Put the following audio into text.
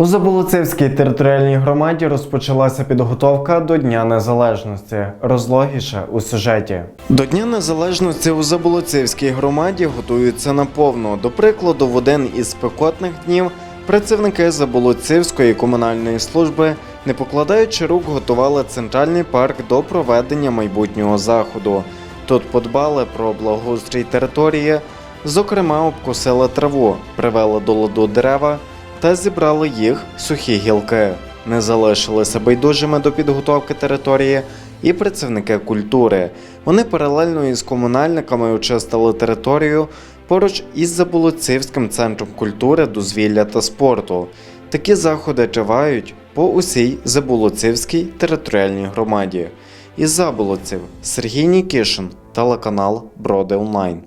У Заболоцівській територіальній громаді розпочалася підготовка до Дня Незалежності. Розлогіше у сюжеті. До Дня Незалежності у Заболоцівській громаді готуються наповно. До прикладу, в один із спекотних днів працівники Заболоцівської комунальної служби, не покладаючи рук, готували центральний парк до проведення майбутнього заходу. Тут подбали про благоустрій території, зокрема, обкусили траву, привели до ладу дерева та зібрали їх сухі гілки. Не залишилися байдужими до підготовки території і працівники культури. Вони паралельно із комунальниками очистили територію поруч із Заболоцівським центром культури, дозвілля та спорту. Такі заходи тривають по усій Заболоцівській територіальній громаді. Із Заболоців Сергій Нікішин, телеканал Броди Онлайн.